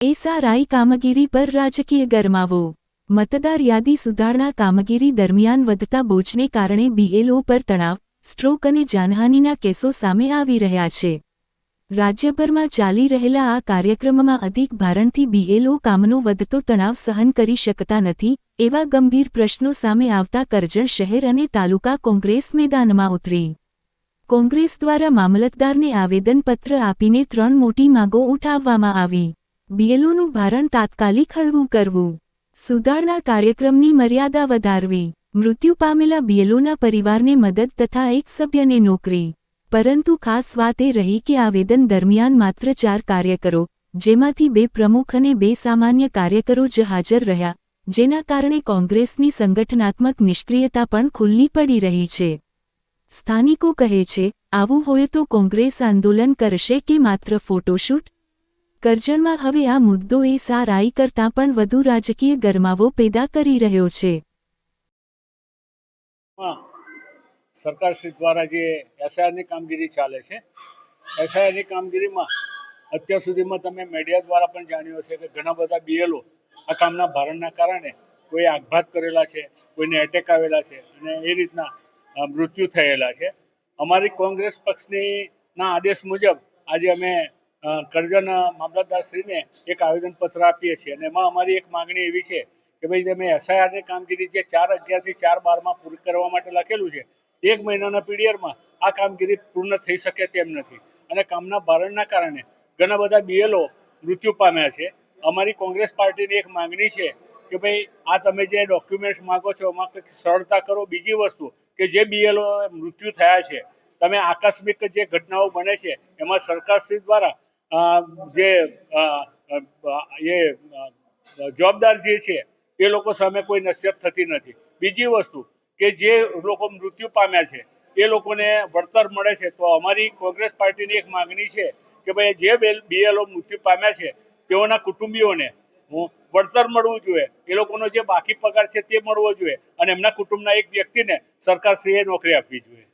SRI કામગીરી પર રાજકીય ગરમાવો. મતદાર યાદી સુધારણા કામગીરી દરમિયાન વધતા બોજને કારણે બીએલઓ પર તણાવ, સ્ટ્રોક અને જાનહાનિના કેસો સામે આવી રહ્યા છે. રાજ્યભરમાં ચાલી રહેલા આ કાર્યક્રમમાં અધિક ભારણથી બીએલઓ કામનો વધતો તણાવ સહન કરી શકતા નથી, એવા ગંભીર પ્રશ્નો સામે આવતા કરજણ શહેર અને તાલુકા કોંગ્રેસ મેદાનમાં ઉતરી. કોંગ્રેસ દ્વારા મામલતદારને આવેદનપત્ર આપીને ત્રણ મોટી માગો ઉઠાવવામાં આવી. બીએલઓનું ભારણ તાત્કાલિક હળવું કરવું. સુધારણા કાર્યક્રમની મર્યાદા વધારવી. મૃત્યુ પામેલા બીએલઓના પરિવારને મદદ તથા એક સભ્યને નોકરી. પરંતુ ખાસ વાત એ રહી કે આવેદન દરમિયાન માત્ર ચાર કાર્યકરો, જેમાંથી બે પ્રમુખ અને બે સામાન્ય કાર્યકરો જ હાજર રહ્યા, જેના કારણે કોંગ્રેસની સંગઠનાત્મક નિષ્ક્રિયતા પણ ખુલ્લી પડી રહી છે. સ્થાનિકો કહે છે, આવું હોય તો કોંગ્રેસ આંદોલન કરશે કે માત્ર ફોટોશૂટ? કરજણમાં હવે આ મુદ્દો એ સારાઈ કરતાં પણ વધુ રાજકીય ગરમાવો પેદા કરી રહ્યો છે. સરકારશ્રી દ્વારા જે એસઆઈઆરની કામગીરી ચાલે છે, એસઆઈઆરની કામગીરીમાં અત્યાર સુધીમાં તમે મીડિયા દ્વારા પણ જાણ્યું હશે કે ઘણા બધા બીએલઓ આ કામના ભારણના કારણે કોઈ આઘાત કરેલા છે, કોઈને એટેક આવેલા છે અને એ રીતના મૃત્યુ થયેલા છે. અમારી કોંગ્રેસ પક્ષની ના આદેશ મુજબ આજે અમે કરજણ મામલતદારશ્રીને એક આવેદનપત્ર આપીએ છીએ. અને એમાં અમારી એક માગણી એવી છે કે ભાઈ તમે એસઆઈઆરની કામગીરી જે ચાર અગિયારથી ચાર બારમાં પૂરી કરવા માટે લખેલું છે, એક મહિનાના પીરિયડમાં આ કામગીરી પૂર્ણ થઈ શકે તેમ નથી. અને કામના ભારણના કારણે ઘણા બધા બીએલઓ મૃત્યુ પામ્યા છે. અમારી કોંગ્રેસ પાર્ટીની એક માંગણી છે કે ભાઈ આ તમે જે ડોક્યુમેન્ટ્સ માગો છો, એમાં કંઈક સરળતા કરો. બીજી વસ્તુ કે જે બીએલઓ મૃત્યુ થયા છે, તમે આકસ્મિક જે ઘટનાઓ બને છે, એમાં સરકારશ્રી દ્વારા જે એ જવાબદાર જે છે, એ લોકો સામે કોઈ નસીહત થતી નથી. બીજી વસ્તુ કે જે લોકો મૃત્યુ પામ્યા છે, એ લોકોને વળતર મળે છે. તો અમારી કોંગ્રેસ પાર્ટીની એક માગણી છે કે ભાઈ, જે બીએલઓ મૃત્યુ પામ્યા છે, તેઓના કુટુંબીઓને વળતર મળવું જોઈએ. એ લોકોનો જે બાકી પગાર છે તે મળવો જોઈએ અને એમના કુટુંબના એક વ્યક્તિને સરકારશ્રીએ નોકરી આપવી જોઈએ.